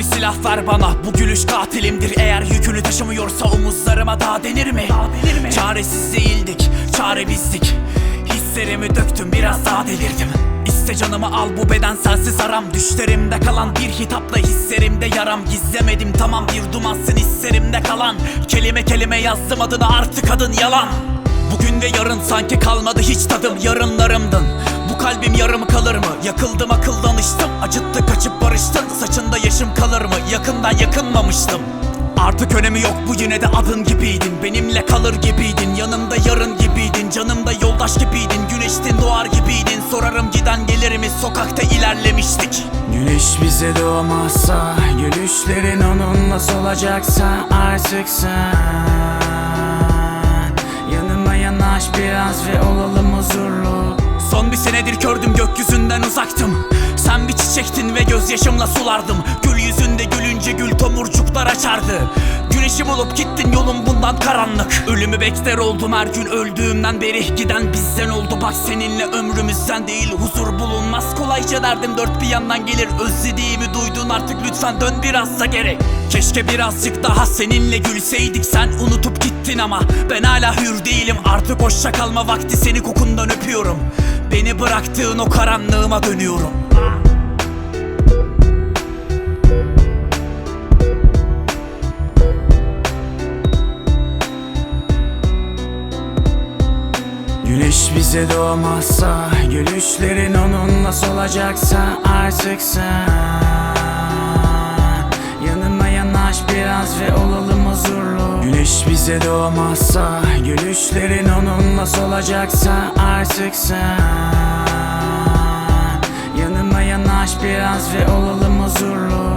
silah ver bana. Bu gülüş katilimdir. Eğer yükünü taşımıyorsa omuzlarıma dağ denir mi? Çaresiz değildik Çare bizdik Hislerimi döktüm biraz daha delirdim. İste canımı al bu beden sensiz aram. Düşlerimde kalan bir hitapla hislerimde yaram. Gizlemedim tamam bir dumansın hislerimde kalan. Kelime kelime yazdım adını artık adın yalan. Bugün ve yarın sanki kalmadı hiç tadım. Yarınlarımdın kalbim yarım kalır mı? Yakıldım akıl danıştım Acıttı kaçıp barıştın Saçında yaşım kalır mı? Yakından yakınmamıştım. Artık önemi yok bu yine de adın gibiydin. Benimle kalır gibiydin. Yanımda yarın gibiydin. Canımda yoldaş gibiydin. Güneştin doğar gibiydin. Sorarım giden gelir mi? Sokakta ilerlemiştik. Güneş bize doğmazsa Gülüşlerin onunla solacaksa Artık sen. Yanıma yanaş biraz ve bir senedir kördüm gökyüzünden uzaktım. Sen bir çiçektin ve gözyaşımla sulardım. Gül yüzünde gülünce gül tomurcuklar açardı. Güneşi bulup gittin yolum bundan karanlık. Ölümü bekler oldum her gün öldüğümden beri Giden bizden oldu. Bak seninle ömrümüzden değil Huzur bulunmaz kolayca derdim dört bir yandan gelir. Özlediğimi duydun artık lütfen dön biraz da geri. Keşke birazcık daha seninle gülseydik. Sen unutup gittin ama ben hala hür değilim. Artık hoşça kalma vakti seni kokundan öpüyorum. Beni bıraktığın o karanlığıma dönüyorum Güneş bize doğmazsa Gülüşlerin onunla solacaksa Artık sen. Yanıma yanaş biraz ve olalım huzurlu. Güneş bize doğmazsa Gülüşlerin onunla solacaksa Artık sen. Yanıma yanaş biraz ve olalım huzurlu